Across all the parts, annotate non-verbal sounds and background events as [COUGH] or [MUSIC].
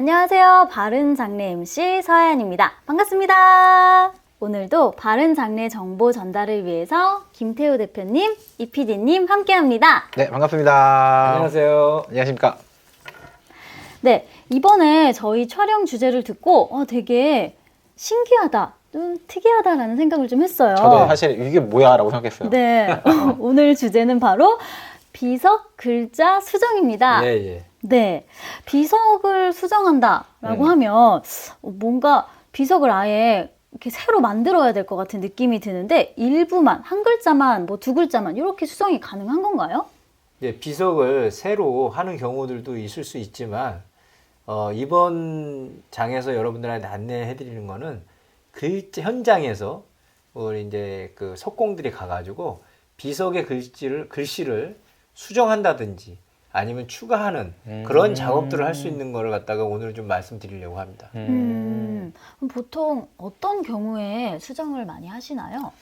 안녕하세요. 바른 장례 MC 서하연입니다. 반갑습니다. 오늘도 바른 장례 정보 전달을 위해서 김태우 대표님, 이PD님 함께합니다. 네, 반갑습니다. 안녕하세요. 안녕하십니까. 네, 이번에 저희 촬영 주제를 듣고 어, 되게 신기하다, 좀 특이하다라는 생각을 좀 했어요. 저도 사실 이게 뭐야라고 생각했어요. 네, [LAUGHS] 오늘 주제는 바로 비석 글자 수정입니다. 예, 예. 네, 비석을 수정한다라고 음. 하면 뭔가 비석을 아예 이렇게 새로 만들어야 될 것 같은 느낌이 드는데 일부만 한 글자만 뭐 두 글자만 이렇게 수정이 가능한 건가요? 예, 비석을 새로 하는 경우들도 있을 수 있지만 어, 이번 장에서 여러분들한테 안내해 드리는 거는 글자 현장에서 우리 이제 그 석공들이 가가지고 비석의 글씨를 글씨를 수정한다든지 아니면 추가하는 그런 음. 작업들을 할 수 있는 거를 갖다가 오늘 좀 말씀드리려고 합니다. 음, 그럼 보통 어떤 경우에 수정을 많이 하시나요?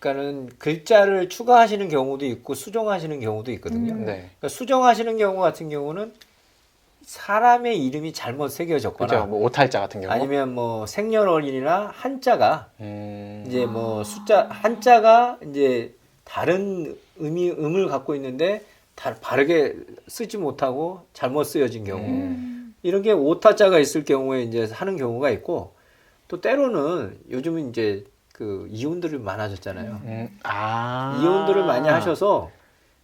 그러니까는 글자를 추가하시는 경우도 있고 수정하시는 경우도 있거든요. 음. 네. 그러니까 수정하시는 경우 같은 경우는 사람의 이름이 잘못 새겨졌거나 그죠. 뭐 오탈자 같은 경우. 아니면 뭐 생년월일이나 한자가 음, 이제 뭐 숫자 한자가 이제 다른 의미 음을 갖고 있는데 다 바르게 쓰지 못하고 잘못 쓰여진 경우 음. 이런 게 오타자가 있을 경우에 이제 하는 경우가 있고 또 때로는 요즘은 이제 그 이혼들이 많아졌잖아요. 음, 아. 이혼들을 많이 하셔서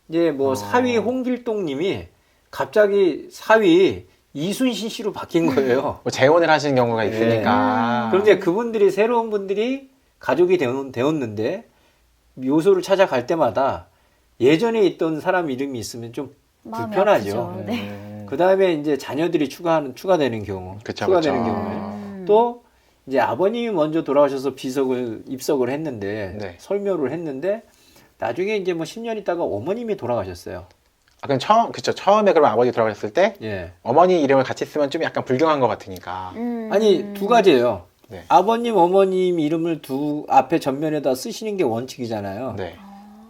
이제 뭐 어. 사위 홍길동님이 갑자기 사위 이순신 씨로 바뀐 거예요. [LAUGHS] 뭐 재혼을 하시는 경우가 네. 있으니까. 그런데 그분들이 새로운 분들이 가족이 되었, 되었는데 묘소를 찾아갈 때마다 예전에 있던 사람 이름이 있으면 좀 불편하죠. 아프죠. 네. 음, 그 다음에 이제 자녀들이 추가하는 추가되는 경우, 그쵸, 추가되는 그쵸. 경우에 음. 또 이제 아버님이 먼저 돌아가셔서 비석을 입석을 했는데 네. 설묘를 했는데 나중에 이제 뭐 10년 있다가 어머님이 돌아가셨어요. 아, 그럼 처음, 그쵸. 처음에 그럼 아버지 돌아가셨을 때 예. 어머니 이름을 같이 쓰면 좀 약간 불경한 것 같으니까. 음. 아니 두 가지예요. 네. 아버님, 어머님 이름을 두 앞에 전면에다 쓰시는 게 원칙이잖아요. 네.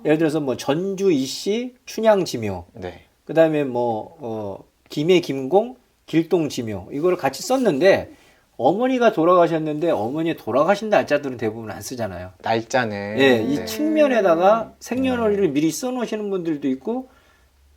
예를 들어서 뭐 전주 이씨, 춘향 지묘, 네. 그다음에 뭐 어, 김해 김공, 길동 지묘 이거를 같이 썼는데 어머니가 돌아가셨는데 어머니 돌아가신 날짜들은 대부분 안 쓰잖아요. 날짜는. 예, 이 네. 측면에다가 생년월일을 미리 써놓으시는 분들도 있고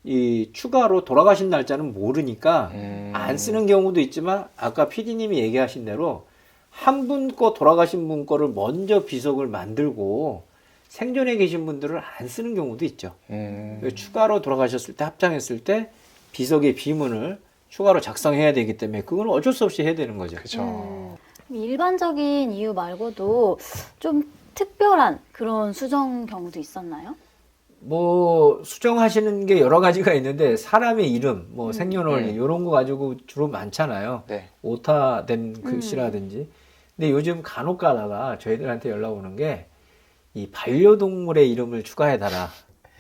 이 추가로 돌아가신 날짜는 모르니까 음. 안 쓰는 경우도 있지만 아까 PD님이 얘기하신 대로 한 분 거 돌아가신 분 거를 먼저 비석을 만들고 생존에 계신 분들은 안 쓰는 경우도 있죠. 음. 추가로 돌아가셨을 때 합장했을 때 비석의 비문을 추가로 작성해야 되기 때문에 그건 어쩔 수 없이 해야 되는 거죠. 그쵸. 음. 일반적인 이유 말고도 좀 특별한 그런 수정 경우도 있었나요? 뭐 수정하시는 게 여러 가지가 있는데 사람의 이름, 뭐 생년월일 음. 이런 거 가지고 주로 많잖아요. 네. 오타된 글씨라든지. 근데 요즘 간혹 가다가 저희들한테 연락 오는 게 이 반려동물의 이름을 추가해달라.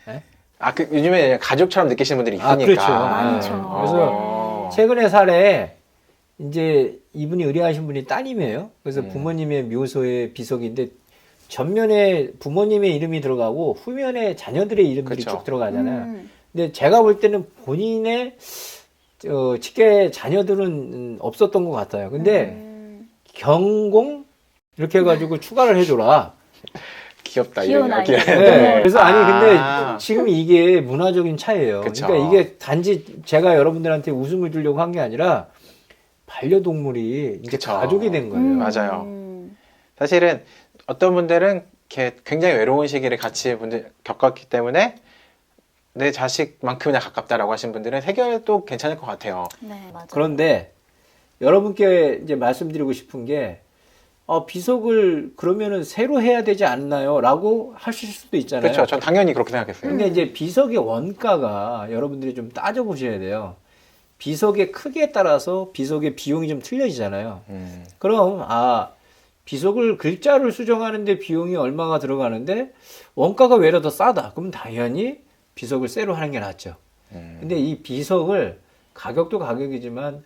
예? 아, 그, 요즘에 가족처럼 느끼시는 분들이 아, 있으니까. 그렇죠. 많죠. 예. 그래서 어. 최근에 사례 이제 이분이 의뢰하신 분이 따님이에요. 그래서 음. 부모님의 묘소의 비석인데 전면에 부모님의 이름이 들어가고 후면에 자녀들의 이름들이 그쵸. 쭉 들어가잖아요. 음. 근데 제가 볼 때는 본인의 어, 직계 자녀들은 음, 없었던 것 같아요. 근데 음. 경공 이렇게 해가지고 추가를 해줘라. [LAUGHS] 귀엽다. 귀여운 이름이. 아이들. 귀여워. 네. 그래서 아니 근데 아. 지금 이게 문화적인 차이예요. 그쵸. 그러니까 이게 단지 제가 여러분들한테 웃음을 주려고 한 게 아니라 반려동물이 이제 그쵸. 가족이 된 거예요. 음. 맞아요. 음. 사실은 어떤 분들은 이렇게 굉장히 외로운 시기를 같이 분들 겪었기 때문에 내 자식만큼이나 가깝다라고 하신 분들은 해결도 괜찮을 것 같아요. 네, 맞아요. 그런데 여러분께 이제 말씀드리고 싶은 게 어, 비석을 그러면은 새로 해야 되지 않나요? 라고 하실 수도 있잖아요. 그렇죠. 전 당연히 그렇게 생각했어요. 근데 이제 비석의 원가가 여러분들이 좀 따져보셔야 돼요. 비석의 크기에 따라서 비석의 비용이 좀 틀려지잖아요. 음, 그럼 아 비석을 글자를 수정하는데 비용이 얼마가 들어가는데 원가가 외려 더 싸다. 그럼 당연히 비석을 새로 하는 게 낫죠. 음. 근데 이 비석을 가격도 가격이지만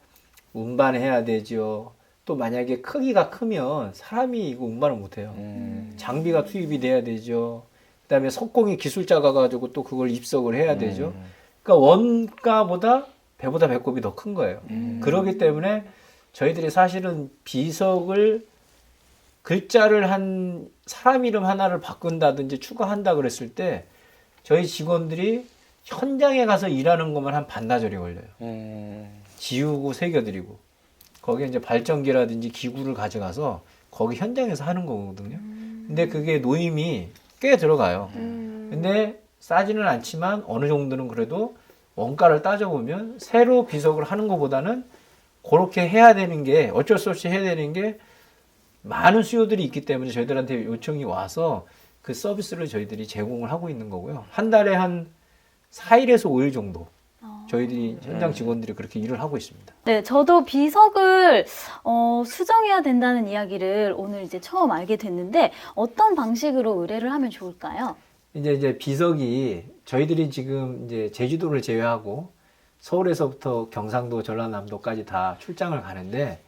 운반해야 되죠. 또 만약에 크기가 크면 사람이 이거 운반을 못해요. 음. 장비가 투입이 돼야 되죠. 그다음에 석공이 기술자가 가지고 또 그걸 입석을 해야 되죠. 음. 그러니까 원가보다 배보다 배꼽이 더 큰 거예요. 음. 그렇기 때문에 저희들이 사실은 비석을 글자를 한 사람 이름 하나를 바꾼다든지 추가한다 그랬을 때 저희 직원들이 현장에 가서 일하는 것만 한 반나절이 걸려요. 음, 지우고 새겨드리고 거기에 이제 발전기라든지 기구를 가져가서 거기 현장에서 하는 거거든요. 근데 그게 노임이 꽤 들어가요. 근데 싸지는 않지만 어느 정도는 그래도 원가를 따져보면 새로 비석을 하는 것보다는 그렇게 해야 되는 게 어쩔 수 없이 해야 되는 게 많은 수요들이 있기 때문에 저희들한테 요청이 와서 그 서비스를 저희들이 제공을 하고 있는 거고요. 한 달에 한 4일에서 5일 정도 저희들이 현장 직원들이 그렇게 일을 하고 있습니다. 네, 저도 비석을 어, 수정해야 된다는 이야기를 오늘 이제 처음 알게 됐는데 어떤 방식으로 의뢰를 하면 좋을까요? 이제 이제 비석이 저희들이 지금 이제 제주도를 제외하고 서울에서부터 경상도, 전라남도까지 다 출장을 가는데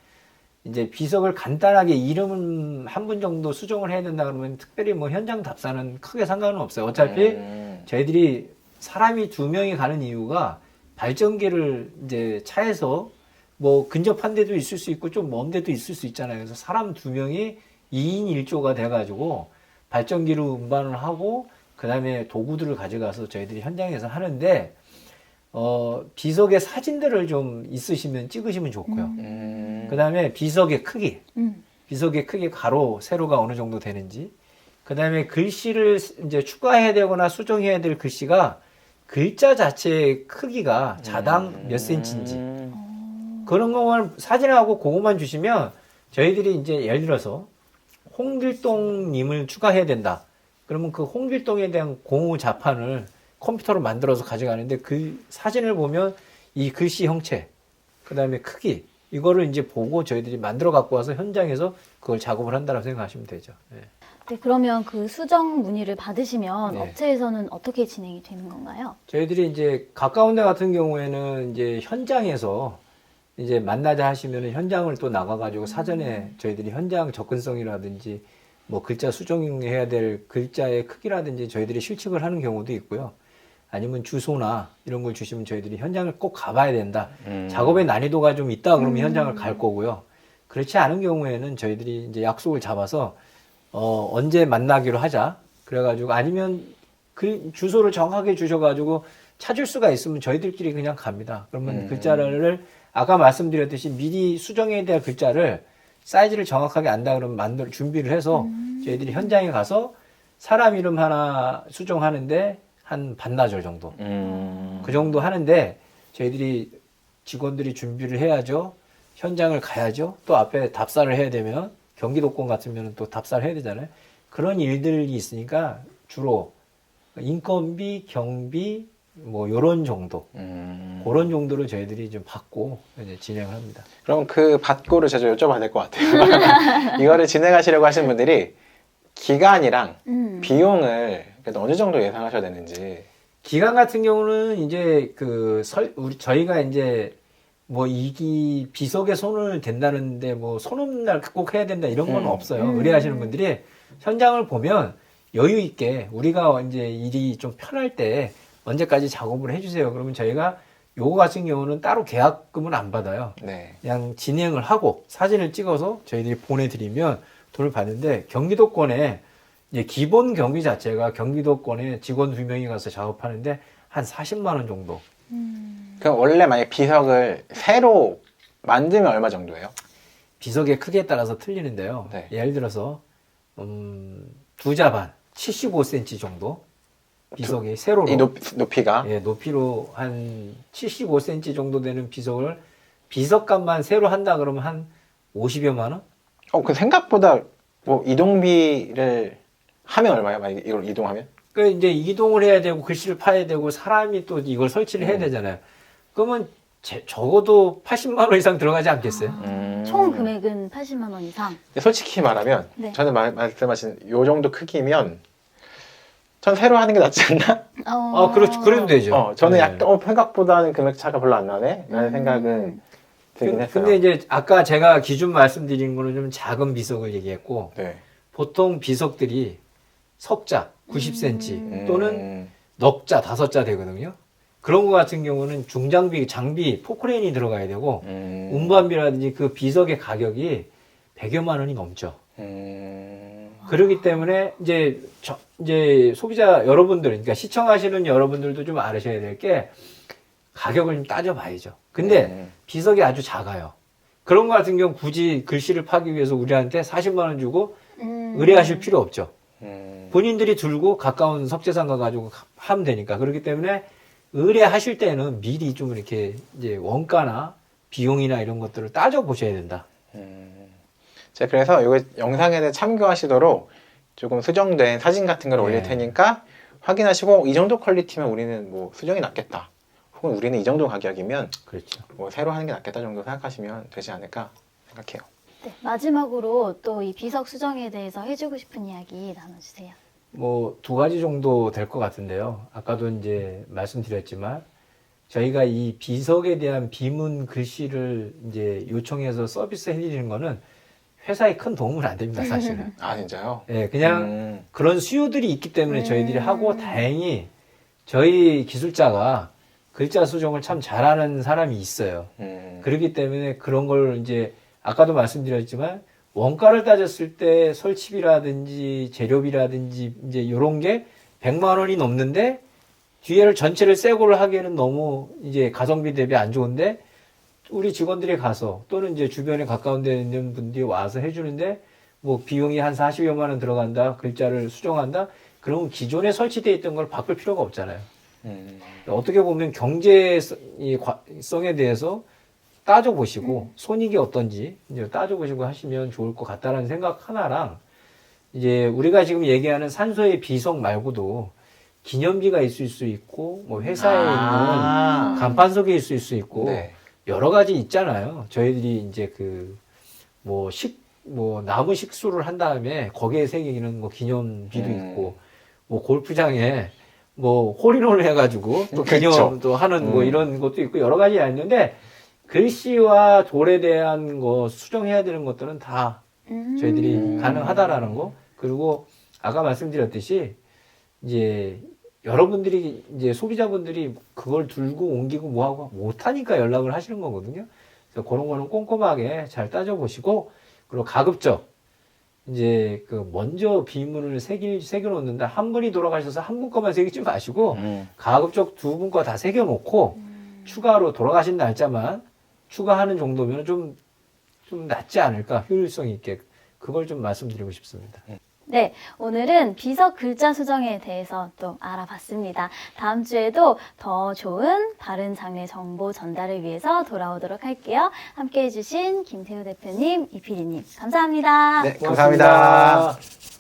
이제 비석을 간단하게 이름 한 분 정도 수정을 해야 된다 그러면 특별히 뭐 현장 답사는 크게 상관은 없어요. 어차피 음, 저희들이 사람이 두 명이 가는 이유가 발전기를 이제 차에서 뭐 근접한 데도 있을 수 있고 좀 먼 데도 있을 수 있잖아요. 그래서 사람 두 명이 2인 1조가 돼가지고 발전기를 운반을 하고 그 다음에 도구들을 가져가서 저희들이 현장에서 하는데 어, 비석의 사진들을 좀 있으시면 찍으시면 좋고요. 음, 그 다음에 비석의 크기, 음. 비석의 크기 가로, 세로가 어느 정도 되는지, 그 다음에 글씨를 이제 추가해야 되거나 수정해야 될 글씨가 글자 자체의 크기가 자당 몇 센치인지, 음, 그런 것만 사진하고 그것만 주시면 저희들이 이제 예를 들어서 홍길동님을 추가해야 된다. 그러면 그 홍길동에 대한 공우 자판을 컴퓨터로 만들어서 가져가는데 그 사진을 보면 이 글씨 형체, 그 다음에 크기, 이거를 이제 보고 저희들이 만들어 갖고 와서 현장에서 그걸 작업을 한다고 생각하시면 되죠. 네. 네, 그러면 그 수정 문의를 받으시면 네. 업체에서는 어떻게 진행이 되는 건가요? 저희들이 이제 가까운 데 같은 경우에는 이제 현장에서 이제 만나자 하시면 현장을 또 나가가지고 사전에 저희들이 현장 접근성이라든지 뭐 글자 수정해야 될 글자의 크기라든지 저희들이 실측을 하는 경우도 있고요. 아니면 주소나 이런 걸 주시면 저희들이 현장을 꼭 가봐야 된다. 음. 작업의 난이도가 좀 있다 그러면 현장을 갈 거고요. 그렇지 않은 경우에는 저희들이 이제 약속을 잡아서 어, 언제 만나기로 하자. 그래가지고 아니면 그 주소를 정확하게 주셔가지고 찾을 수가 있으면 저희들끼리 그냥 갑니다. 그러면 음. 글자를 아까 말씀드렸듯이 미리 수정해야 될 글자를 사이즈를 정확하게 안다 그러면 만들 준비를 해서 저희들이 현장에 가서 사람 이름 하나 수정하는데 한 반나절 정도 음, 그 정도 하는데 저희들이 직원들이 준비를 해야죠. 현장을 가야죠. 또 앞에 답사를 해야 되면 경기도권 같으면 또 답사를 해야 되잖아요. 그런 일들이 있으니까 주로 인건비, 경비 뭐 요런 정도 음. 그런 정도로 저희들이 좀 받고 이제 진행을 합니다. 그럼 그 받고를 제가 좀 여쭤봐야 될 것 같아요. [LAUGHS] 이거를 진행하시려고 하시는 분들이 기간이랑 음. 비용을 그래도 어느 정도 예상하셔야 되는지. 기간 같은 경우는 이제 그 설, 우리 저희가 이제 뭐 이기 비석에 손을 댄다는데 뭐 손 없는 날 꼭 해야 된다 이런 건 음. 없어요. 음. 의뢰하시는 분들이 현장을 보면 여유 있게 우리가 이제 일이 좀 편할 때 언제까지 작업을 해주세요. 그러면 저희가 요거 같은 경우는 따로 계약금은 안 받아요. 네. 그냥 진행을 하고 사진을 찍어서 저희들이 보내드리면 돈을 받는데 경기도권에 이제 기본 경비 자체가 경기도권에 직원 두 명이 가서 작업하는데 한 40만 원 정도. 그럼 원래 만약 비석을 새로 만들면 얼마 정도예요? 비석의 크기에 따라서 틀리는데요. 네. 예를 들어서 음, 두 자반 75cm 정도 비석이 세로로 이 높, 높이가. 예, 높이로 한 75cm 정도 되는 비석을 비석값만 새로 한다 그러면 한 50여만 원? 어, 그 생각보다 뭐 이동비를 하면 얼마예요? 만약 이걸 이동하면? 그 이제 이동을 해야 되고 글씨를 파야 되고 사람이 또 이걸 설치를 음. 해야 되잖아요. 그러면 제- 적어도 80만 원 이상 들어가지 않겠어요? 음. 총 금액은 80만 원 이상. 근데 솔직히 말하면 네. 저는 말, 말씀하신 요 정도 크기면 전 새로 하는 게 낫지 않나? 어, 아, 그렇죠. 그래도 되죠. 어, 저는 네. 약간 어, 생각보다는 금액 차가 별로 안 나네? 라는 음. 생각은 들긴 근- 했어요. 근데 이제 아까 제가 기준 말씀드린 거는 좀 작은 비석을 얘기했고 네. 보통 비석들이 석자 90cm 음. 또는 음. 넉자 다섯 자 되거든요. 그런 거 같은 경우는 중장비, 장비, 포크레인이 들어가야 되고 음. 운반비라든지 그 비석의 가격이 100여만 원이 넘죠. 음. 그렇기 때문에 이제 저- 이제 소비자 여러분들, 그러니까 시청하시는 여러분들도 좀 알으셔야 될 게 가격을 좀 따져봐야죠. 근데 음. 비석이 아주 작아요. 그런 거 같은 경우 굳이 글씨를 파기 위해서 우리한테 40만 원 주고 음. 의뢰하실 필요 없죠. 음. 본인들이 들고 가까운 석재상 가가지고 가- 하면 되니까. 그렇기 때문에 의뢰하실 때는 미리 좀 이렇게 이제 원가나 비용이나 이런 것들을 따져보셔야 된다. 음. 자, 그래서 이거 영상에 참고하시도록 조금 수정된 사진 같은 걸 네. 올릴 테니까 확인하시고 이 정도 퀄리티면 우리는 뭐 수정이 낫겠다. 혹은 우리는 이 정도 가격이면 그렇죠. 뭐 새로 하는 게 낫겠다 정도 생각하시면 되지 않을까 생각해요. 네, 마지막으로 또 이 비석 수정에 대해서 해주고 싶은 이야기 나눠주세요. 뭐 두 가지 정도 될 것 같은데요. 아까도 이제 말씀드렸지만 저희가 이 비석에 대한 비문 글씨를 이제 요청해서 서비스 해드리는 거는 회사에 큰 도움은 안 됩니다, 사실은. [LAUGHS] 아 진짜요? 예, 그냥 음. 그런 수요들이 있기 때문에 음. 저희들이 하고 다행히 저희 기술자가 글자 수정을 참 잘하는 사람이 있어요. 음. 그렇기 때문에 그런 걸 이제 아까도 말씀드렸지만 원가를 따졌을 때 설치비라든지 재료비라든지 이제 이런 게 100만 원이 넘는데 뒤에를 전체를 새고를 하기에는 너무 이제 가성비 대비 안 좋은데 우리 직원들이 가서 또는 이제 주변에 가까운 데 있는 분들이 와서 해주는데 뭐 비용이 한 40여만 원 들어간다 글자를 수정한다 그러면 기존에 설치되어 있던 걸 바꿀 필요가 없잖아요. 음. 어떻게 보면 경제성에 대해서 따져보시고 손익이 어떤지 이제 따져보시고 하시면 좋을 것 같다라는 생각 하나랑 이제 우리가 지금 얘기하는 산소의 비석 말고도 기념비가 있을 수 있고 뭐 회사에 아. 있는 간판석에 있을 수 있고 네. 여러 가지 있잖아요. 저희들이 이제 그 뭐 식 뭐 나무 식수를 한 다음에 거기에 새기는 뭐 기념비도 음. 있고 뭐 골프장에 뭐 홀인원을 해가지고 또. 기념도 하는 뭐 음. 이런 것도 있고 여러 가지가 있는데 글씨와 돌에 대한 거 수정해야 되는 것들은 다 음. 저희들이 음. 가능하다라는 거 그리고 아까 말씀드렸듯이 이제 여러분들이 이제 소비자분들이 그걸 들고 옮기고 뭐하고 못하니까 연락을 하시는 거거든요. 그래서 그런 거는 꼼꼼하게 잘 따져보시고 그리고 가급적 이제 그 먼저 비문을 새기 새겨 놓는다 한 분이 돌아가셔서 한 분 거만 새기지 마시고 음. 가급적 두 분 거 다 새겨 놓고 추가로 돌아가신 날짜만 추가하는 정도면 좀, 좀 낫지 않을까, 효율성 있게. 그걸 좀 말씀드리고 싶습니다. 네, 오늘은 비석 글자 수정에 대해서 또 알아봤습니다. 다음 주에도 더 좋은 바른 장례 정보 전달을 위해서 돌아오도록 할게요. 함께 해주신 김태우 대표님, 이피디님, 감사합니다. 네, 감사합니다. 고맙습니다.